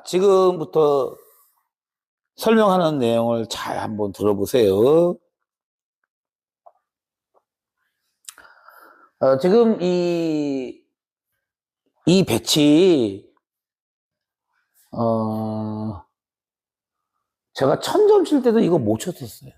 자, 지금부터 설명하는 내용을 잘 한번 들어보세요. 어, 지금 이, 이 배치, 어, 제가 천점 칠 때도 이거 못 쳤었어요.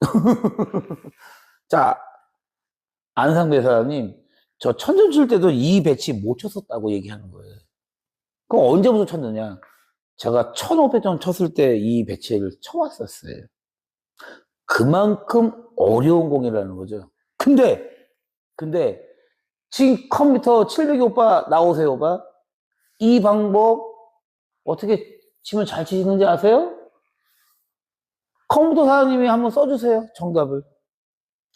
자, 안상 배 사장님, 저 천점 칠 때도 이 배치 못 쳤었다고 얘기하는 거예요. 그럼 언제부터 쳤느냐? 제가 1500점 쳤을 때 이 배치를 쳐왔었어요. 그만큼 어려운 공이라는 거죠. 근데, 근데, 지금 컴퓨터 700이 오빠 나오세요, 오빠? 이 방법 어떻게 치면 잘 치시는지 아세요? 컴퓨터 사장님이 한번 써주세요, 정답을.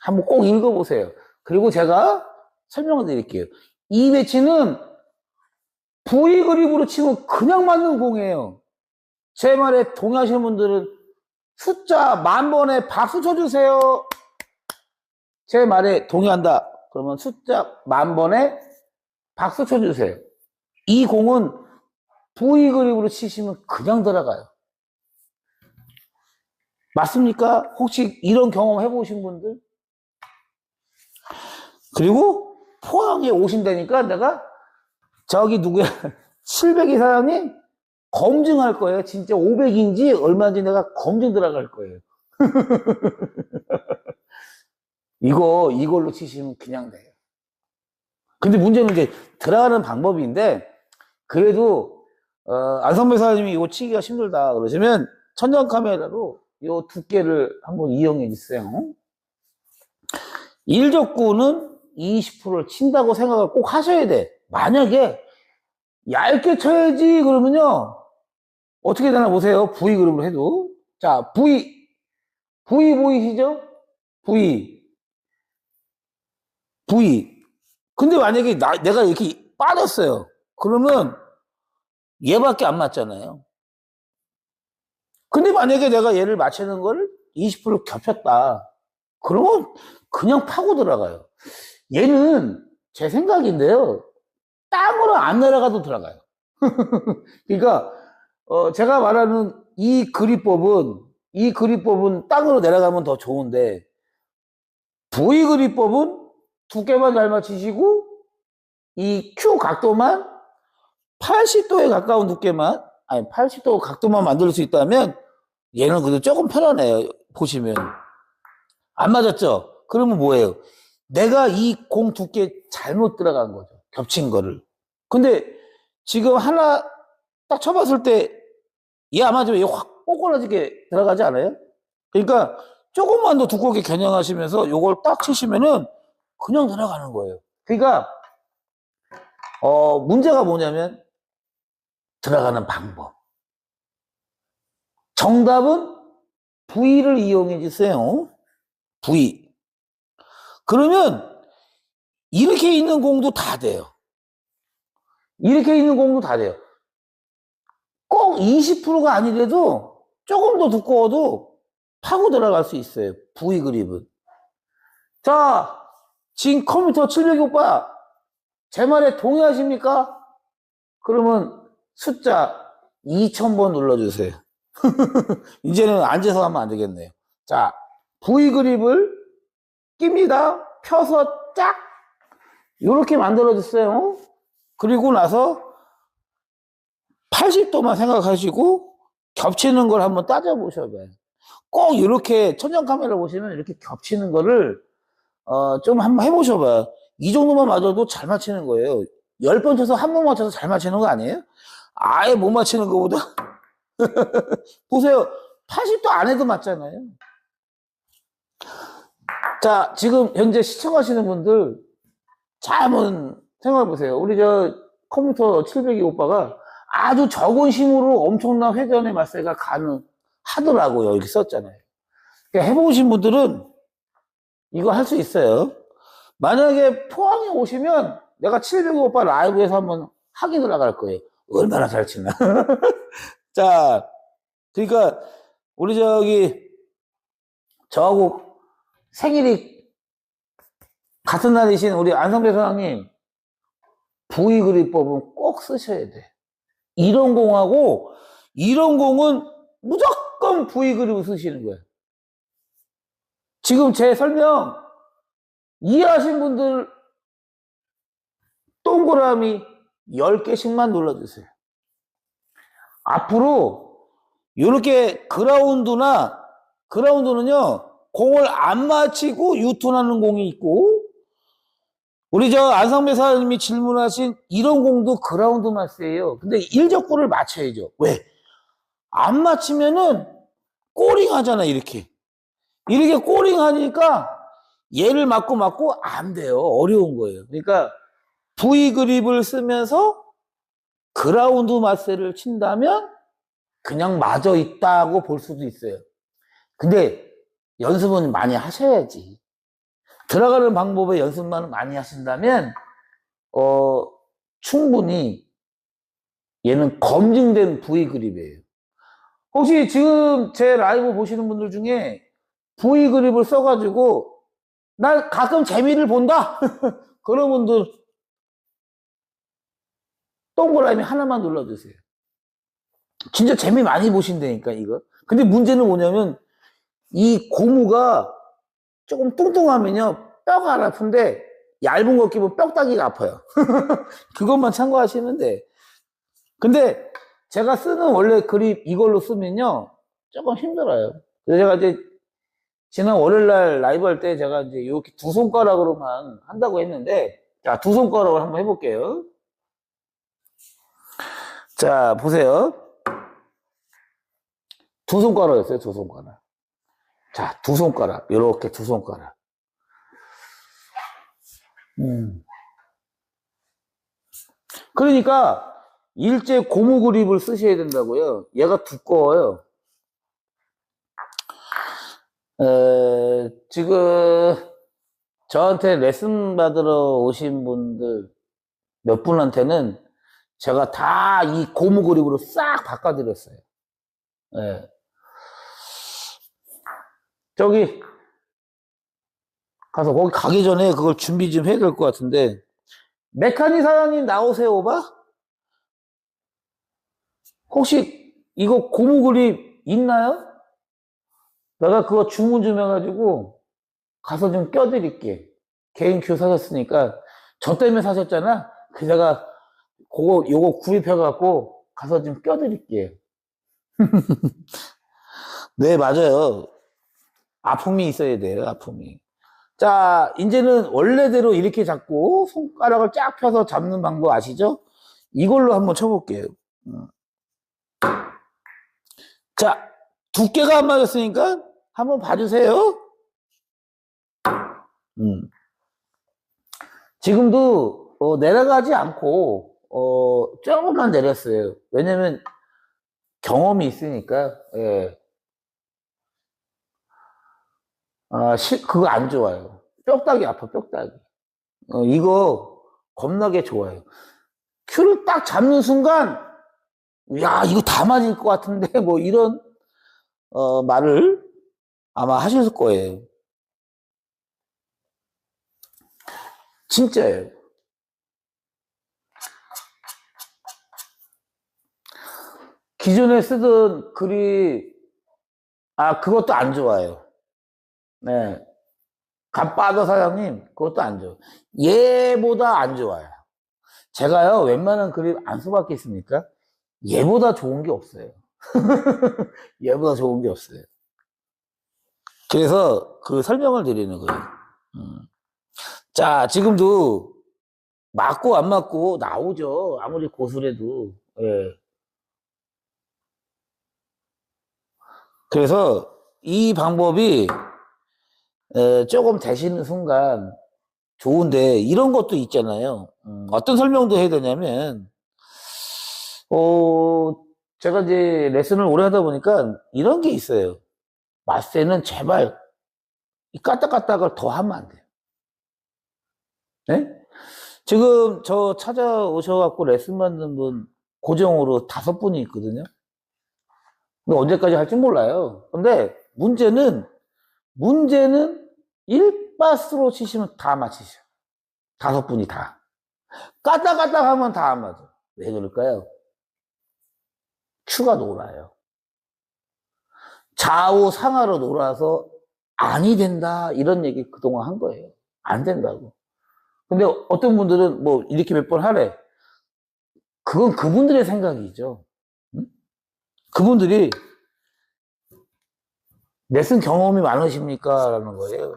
한번 꼭 읽어보세요. 그리고 제가 설명을 드릴게요. 이 배치는 V 그립으로 치면 그냥 맞는 공이에요. 제 말에 동의하시는 분들은 숫자 만 번에 박수 쳐주세요. 제 말에 동의한다. 그러면 숫자 만 번에 박수 쳐주세요. 이 공은 V 그립으로 치시면 그냥 들어가요. 맞습니까? 혹시 이런 경험 해보신 분들? 그리고 포항에 오신다니까 내가 저기 누구야 700이 사장님 검증할 거예요. 진짜 500인지 얼마인지 내가 검증 들어갈 거예요. 이거 이걸로 치시면 그냥 돼요. 근데 문제는 이제 들어가는 방법인데 그래도 어, 안성배 사장님이 이거 치기가 힘들다 그러시면 천장 카메라로 이 두께를 한번 이용해 주세요. 일적구는 20%를 친다고 생각을 꼭 하셔야 돼. 만약에 얇게 쳐야지 그러면요 어떻게 되나 보세요. V 그림으로 해도. 자 V V 보이시죠? V V 근데 만약에 나, 내가 이렇게 빠졌어요. 그러면 얘밖에 안 맞잖아요. 근데 만약에 내가 얘를 맞추는 걸 20% 겹쳤다. 그러면 그냥 파고 들어가요. 얘는 제 생각인데요 땅으로 안 날아가도 들어가요. 그러니까 어, 제가 말하는 이 그립법은 이 그립법은 땅으로 내려가면 더 좋은데 V 그립법은 두께만 잘 맞추시고 이 Q 각도만 80도에 가까운 두께만 아니 80도 각도만 만들 수 있다면 얘는 그래도 조금 편하네요. 보시면 안 맞았죠? 그러면 뭐예요? 내가 이 공 두께 잘못 들어간 거죠. 겹친 거를. 근데 지금 하나 딱 쳐봤을 때얘안 맞으면 얘확 꼬꼬라지게 들어가지 않아요? 그러니까 조금만 더 두껍게 겨냥하시면서 요걸 딱 치시면은 그냥 들어가는 거예요. 그러니까 어 문제가 뭐냐면 들어가는 방법. 정답은 V를 이용해 주세요. V. 그러면 이렇게 있는 공도 다 돼요. 이렇게 있는 공도 다 돼요. 꼭 20%가 아니래도 조금 더 두꺼워도 파고 들어갈 수 있어요. V 그립은. 자, 지금 컴퓨터 700 오빠, 제 말에 동의하십니까? 그러면 숫자 2000번 눌러주세요. 이제는 앉아서 하면 안 되겠네요. 자, V 그립을 낍니다. 펴서 쫙 이렇게 만들어줬어요. 그리고 나서 80도만 생각하시고 겹치는 걸 한번 따져보셔봐요. 꼭 이렇게 천장 카메라 보시면 이렇게 겹치는 거를 어, 좀 한번 해보셔봐요. 이 정도만 맞아도 잘 맞히는 거예요. 10번 쳐서 한 번 맞춰서 잘 맞히는 거 아니에요? 아예 못 맞히는 것보다 보세요. 80도 안 해도 맞잖아요. 자, 지금 현재 시청하시는 분들 잘 한번 생각해 보세요. 우리 저 컴퓨터 702 오빠가 아주 적은 힘으로 엄청난 회전의 맛세가 가능하더라고요. 이렇게 썼잖아요. 그러니까 해보신 분들은 이거 할 수 있어요. 만약에 포항에 오시면 내가 702 오빠 라이브에서 한번 확인을 나갈 거예요. 얼마나 잘 치나. 자, 그러니까 우리 저기 저하고 생일이 같은 날이신 우리 안성배 소장님 V 그립법은 꼭 쓰셔야 돼. 이런 공하고 이런 공은 무조건 V 그립을 쓰시는 거예요. 지금 제 설명 이해하신 분들 동그라미 10개씩만 눌러주세요. 앞으로 이렇게 그라운드나 그라운드는요 공을 안 맞히고 유턴하는 공이 있고 우리 저 안상배 사장님이 질문하신 이런 공도 그라운드 마스예요. 근데 일적구를 맞춰야죠. 왜? 안 맞히면은 꼬링 하잖아 이렇게. 이렇게 꼬링 하니까 얘를 맞고 맞고 안 돼요. 어려운 거예요. 그러니까 V 그립을 쓰면서 그라운드 마스를 친다면 그냥 맞아 있다고 볼 수도 있어요. 근데 연습은 많이 하셔야지. 들어가는 방법에 연습만 많이 하신다면, 어, 충분히 얘는 검증된 V 그립이에요. 혹시 지금 제 라이브 보시는 분들 중에 V 그립을 써가지고, 나 가끔 재미를 본다? 그런 분들, 동그라미 하나만 눌러주세요. 진짜 재미 많이 보신다니까, 이거. 근데 문제는 뭐냐면, 이 고무가 조금 뚱뚱하면요, 뼈가 안 아픈데, 얇은 거 끼면 뼈다귀가 아파요. 그것만 참고하시면 돼. 근데 제가 쓰는 원래 그립 이걸로 쓰면요, 조금 힘들어요. 그래서 제가 이제 지난 월요일날 라이브 할 때 제가 이제 이렇게 두 손가락으로만 한다고 했는데, 자, 두 손가락으로 한번 해볼게요. 자, 보세요. 두 손가락이었어요, 두 손가락. 자, 두 손가락. 이렇게 두 손가락. 음. 그러니까, 일제 고무 그립을 쓰셔야 된다고요. 얘가 두꺼워요. 에, 지금, 저한테 레슨 받으러 오신 분들 몇 분한테는 제가 다 이 고무 그립으로 싹 바꿔드렸어요. 예. 저기 가서 거기 가기 전에 그걸 준비 좀 해야 될 것 같은데. 메카니 사장님 나오세요 오바? 혹시 이거 고무 그립 있나요? 내가 그거 주문 좀 해가지고 가서 좀 껴드릴게. 개인 큐 사셨으니까. 저 때문에 사셨잖아? 그래서 내가 그거 요거 구입해갖고 가서 좀 껴드릴게. 네 맞아요 아픔이 있어야 돼요, 아픔이. 자, 이제는 원래대로 이렇게 잡고 손가락을 쫙 펴서 잡는 방법 아시죠? 이걸로 한번 쳐볼게요. 음. 자, 두께가 안 맞았으니까 한번 봐주세요. 음. 지금도 어, 내려가지 않고 어, 조금만 내렸어요. 왜냐면 경험이 있으니까. 예. 아, 시, 그거 안 좋아요. 뼈다귀 아파, 뼈다귀. 어, 이거 겁나게 좋아요. 큐를 딱 잡는 순간, 야, 이거 다 맞을 것 같은데, 뭐 이런, 어, 말을 아마 하실 거예요. 진짜예요. 기존에 쓰던 글이, 아, 그것도 안 좋아요. 네. 갑바더 사장님, 그것도 안 좋아. 얘보다 안 좋아요. 제가요, 웬만한 그립 안 써봤겠습니까? 얘보다 좋은 게 없어요. 얘보다 좋은 게 없어요. 그래서 그 설명을 드리는 거예요. 음. 자, 지금도 맞고 안 맞고 나오죠. 아무리 고술해도. 예. 그래서 이 방법이 에, 조금 되시는 순간 좋은데 이런 것도 있잖아요. 음, 어떤 설명도 해야 되냐면 어, 제가 이제 레슨을 오래 하다 보니까 이런 게 있어요. 마세는 제발 이 까딱까딱을 더 하면 안 돼요. 네? 지금 저 찾아오셔갖고 레슨 받는 분 고정으로 다섯 분이 있거든요. 근데 언제까지 할지 몰라요. 근데 문제는 문제는 1바스로 치시면 다 맞히셔. 다섯 분이 다. 까딱까딱 하면 다 안 맞아. 왜 그럴까요? 큐가 놀아요. 좌우 상하로 놀아서 아니 된다 이런 얘기 그동안 한 거예요. 안 된다고. 근데 어떤 분들은 뭐 이렇게 몇 번 하래. 그건 그분들의 생각이죠. 응? 그분들이 레슨 경험이 많으십니까? 라는 거예요.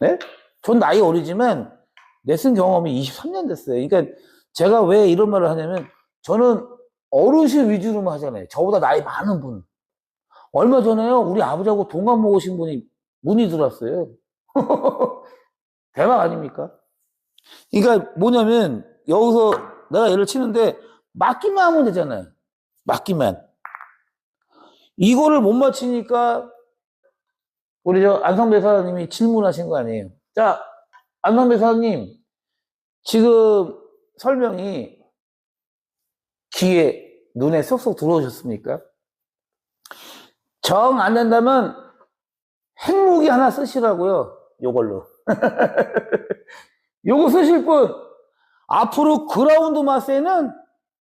네? 전 나이 어리지만 레슨 경험이 23년 됐어요. 그러니까 제가 왜 이런 말을 하냐면 저는 어르신 위주로만 하잖아요. 저보다 나이 많은 분. 얼마 전에요. 우리 아버지하고 동갑 먹으신 분이 문의 들어왔어요. 대박 아닙니까? 그러니까 뭐냐면 여기서 내가 얘를 치는데 맞기만 하면 되잖아요. 맞기만. 이거를 못 맞히니까 우리 저 안성배 사장님이 질문하신 거 아니에요. 자, 안성배 사장님, 지금 설명이 귀에, 눈에 쏙쏙 들어오셨습니까? 정 안 된다면 핵무기 하나 쓰시라고요. 요걸로. 요거 쓰실 분, 앞으로 그라운드 마스에는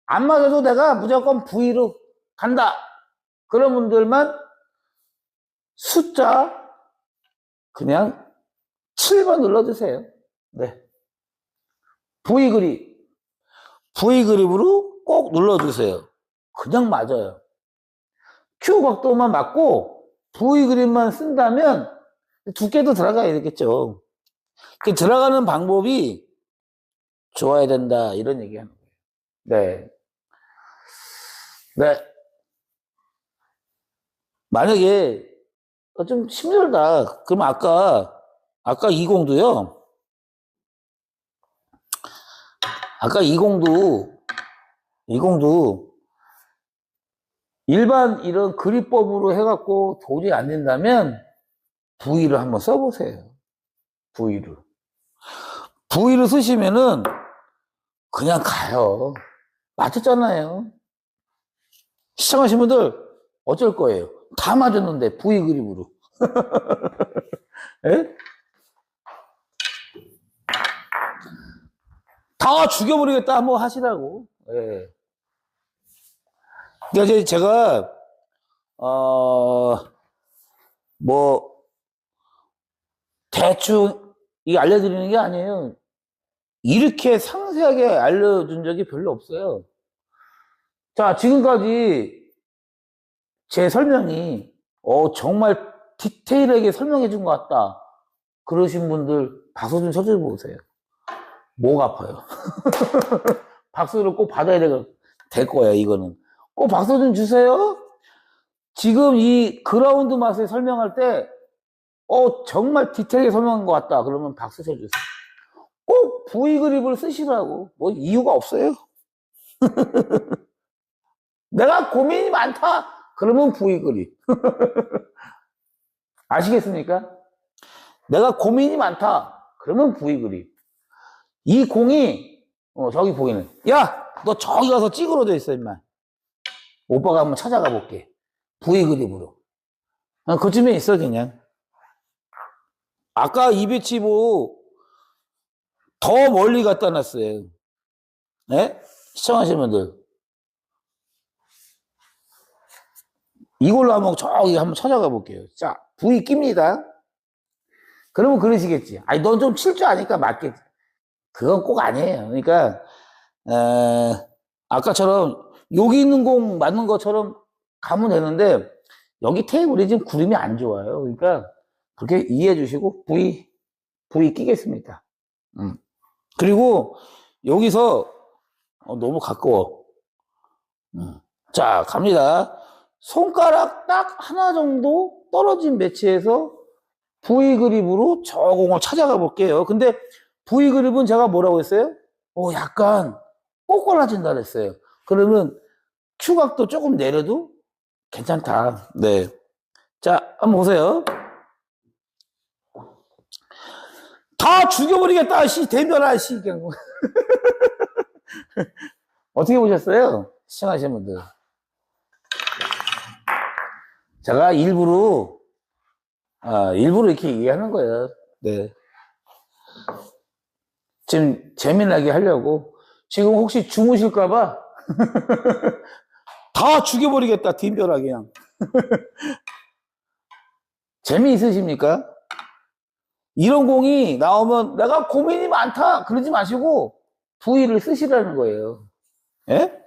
안 맞아도 내가 무조건 V로 간다. 그런 분들만 숫자 그냥 7번 눌러주세요. 네. V 그립. V 그립으로 꼭 눌러주세요. 그냥 맞아요. Q 각도만 맞고 V 그립만 쓴다면 두께도 들어가야 되겠죠. 그 들어가는 방법이 좋아야 된다. 이런 얘기 하는 거예요. 네. 네. 만약에 좀 힘들다. 그럼 아까, 아까 20도요. 아까 20도, 20도 일반 이런 그립법으로 해갖고 도저히 안 된다면 V를 한번 써보세요. V를. V를 쓰시면은 그냥 가요. 맞췄잖아요. 시청하신 분들 어쩔 거예요? 다 맞았는데 V 그립으로. 예? 다 죽여버리겠다 한번 하시라고. 예. 그러니까 이제 제가 어 뭐 대충 이 알려드리는 게 아니에요. 이렇게 상세하게 알려준 적이 별로 없어요. 자, 지금까지 제 설명이 어, 정말 디테일하게 설명해 준 것 같다. 그러신 분들 박수 좀 쳐줘 보세요. 목 아파요. 박수를 꼭 받아야 될, 될 거예요, 이거는. 꼭 박수 좀 주세요. 지금 이 그라운드 맛을 설명할 때, 어, 정말 디테일하게 설명한 것 같다. 그러면 박수 쳐주세요. 꼭 V 그립을 쓰시라고. 뭐 이유가 없어요. 내가 고민이 많다. 그러면 그립. 아시겠습니까? 내가 고민이 많다. 그러면 그립. 이 공이 어, 저기 보이는. 야, 너 저기 가서 돼 있어, 임마. 오빠가 한번 찾아가 볼게. V 그립으로. 아, 그쯤에 있어, 그냥. 아까 275, 더 멀리 갖다 놨어요. 네? 시청하시는 분들. 이걸로 한번 저기 한번 찾아가 볼게요. 자, V 낍니다. 그러면 그러시겠지. 아니, 넌 좀 칠 줄 아니까 맞겠지. 그건 꼭 아니에요. 그러니까, 에, 아까처럼 여기 있는 공 맞는 것처럼 가면 되는데, 여기 테이블이 지금 구름이 안 좋아요. 그러니까, 그렇게 이해해 주시고, V, V 끼겠습니다. 음. 그리고 여기서 어, 너무 가까워. 음. 자, 갑니다. 손가락 딱 하나 정도 떨어진 매치에서 V 그립으로 저 공을 찾아가 볼게요. 근데 V 그립은 제가 뭐라고 했어요? 어, 약간 꼬꼬라진다 그랬어요. 그러면 추각도 조금 내려도 괜찮다. 네. 자, 한번 보세요. 다 죽여버리겠다, 씨, 대별아, 씨. 어떻게 보셨어요? 시청하시는 분들. 제가 일부러, 아, 일부러 이렇게 얘기하는 거예요. 네. 지금 재미나게 하려고. 지금 혹시 주무실까봐 다 다 죽여버리겠다, 뒷벼락 그냥. 재미있으십니까? 이런 공이 나오면 내가 고민이 많다 그러지 마시고 부위를 쓰시라는 거예요. 예?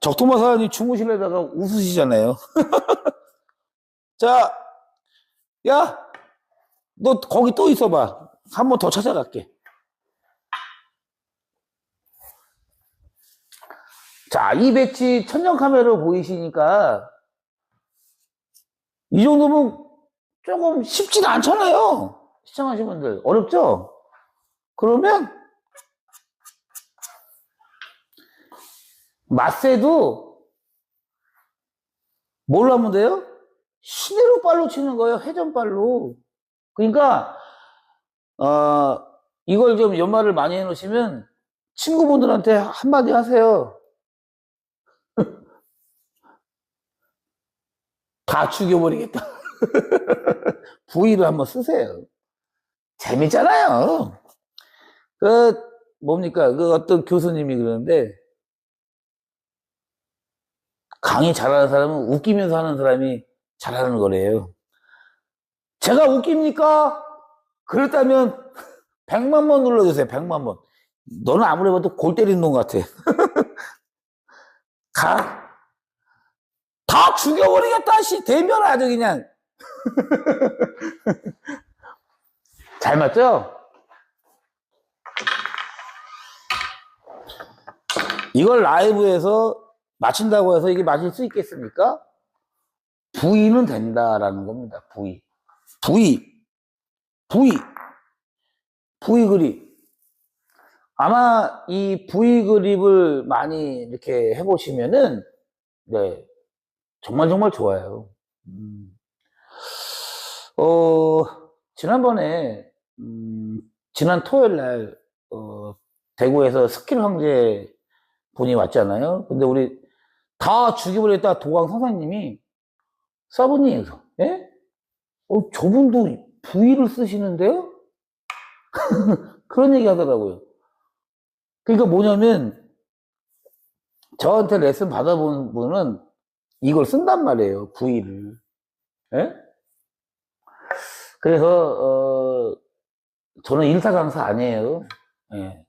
적토마 사장님 주무실래다가 웃으시잖아요. 자, 야, 너 거기 또 있어봐. 한 번 더 찾아갈게. 자, 이 배치 천정 카메라로 보이시니까 이 정도면 조금 쉽진 않잖아요. 시청하신 분들. 어렵죠? 그러면 맛세도 뭘로 하면 돼요? 시대로 발로 치는 거예요. 회전발로. 그러니까 어, 이걸 좀 연말을 많이 해놓으시면 친구분들한테 한마디 하세요. 다 죽여버리겠다. 부위를 한번 쓰세요. 재밌잖아요. 그, 뭡니까? 그 어떤 교수님이 그러는데, 강의 잘하는 사람은 웃기면서 하는 사람이 잘하는 거래요. 제가 웃깁니까? 그렇다면 100만 번 눌러주세요. 100만 번. 너는 아무리 봐도 골 때리는 놈 같아. 가. 다 죽여버리겠다, 씨. 대면 아주 그냥. 잘 맞죠? 이걸 라이브에서 맞춘다고 해서 이게 맞을 수 있겠습니까? 부위는 된다라는 겁니다. 부위. 부위. 부위. 부위 그립. 아마 이 부위 그립을 많이 이렇게 해보시면은, 네. 정말 정말 좋아요. 음. 어, 지난번에, 음, 지난 토요일 날, 어, 대구에서 스킬 황제 분이 왔잖아요. 근데 우리 다 죽여버렸다 도강 선생님이 사부님, 예? 어, 저분도 부위를 쓰시는데요? 그런 얘기 하더라고요. 그러니까 뭐냐면, 저한테 레슨 받아본 분은 이걸 쓴단 말이에요, 부위를. 예? 그래서, 어, 저는 일타 강사 아니에요. 예.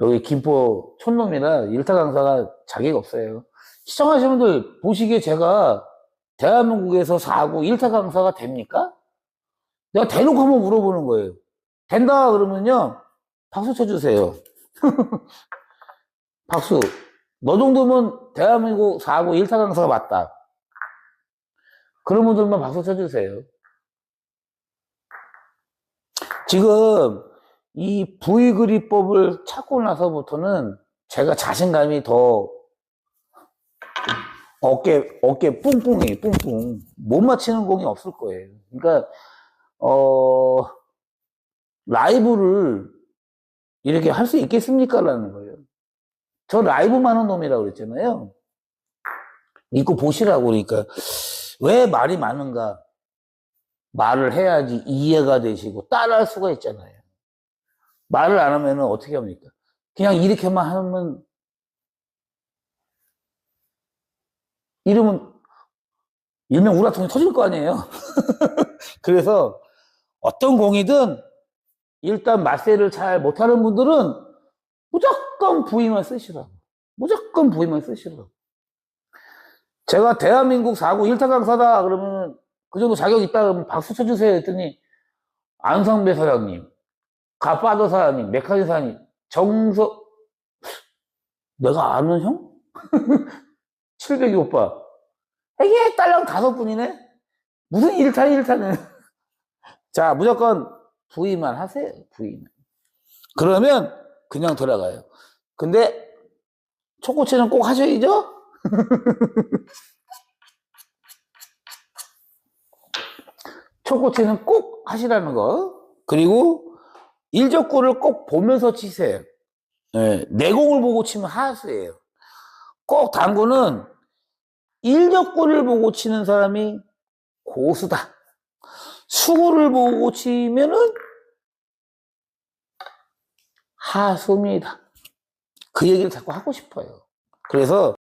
여기 김포 촌놈이라 일타 강사가 자격 없어요. 시청하시는 분들 보시기에 제가 대한민국에서 사고 일타 강사가 됩니까? 내가 대놓고 한번 물어보는 거예요. 된다 그러면요 박수 쳐주세요. 박수. 너 정도면 대한민국 사고 일타 강사가 맞다. 그런 분들만 박수 쳐주세요. 지금 이 부위그립법을 찾고 나서부터는 제가 자신감이 더 어깨, 어깨 뿡뿡해, 뿡뿡. 못 맞히는 공이 없을 거예요. 그러니까, 어, 라이브를 이렇게 할 수 있겠습니까? 라는 거예요. 저 라이브만 하는 놈이라고 그랬잖아요. 믿고 보시라고 그러니까. 왜 말이 많은가? 말을 해야지 이해가 되시고 따라할 수가 있잖아요. 말을 안 하면 어떻게 합니까? 그냥 이렇게만 하면 이러면 일명 우라통이 터질 거 아니에요. 그래서 어떤 공이든 일단 맛세를 잘 못하는 분들은 무조건 부위만 쓰시라고. 무조건 부위만 쓰시라고. 제가 대한민국 사고 일타 강사다 그러면 그 정도 자격 있다 그러면 박수 쳐주세요 했더니 안성배 사장님, 가파도 사장님, 메카니 사장님, 정석 내가 아는 형? 700이 오빠. 이게 딸랑 다섯 분이네? 무슨 1타, 1타는. 자, 무조건 부위만 하세요. 부위만. 그러면 그냥 돌아가요. 근데 초코치는 꼭 하셔야죠? 초코치는 꼭 하시라는 거. 그리고 일적구를 꼭 보면서 치세요. 네, 내공을 보고 치면 하수예요. 꼭 당구는 일적구를 보고 치는 사람이 고수다. 수구를 보고 치면은 하수입니다. 그 얘기를 자꾸 하고 싶어요. 그래서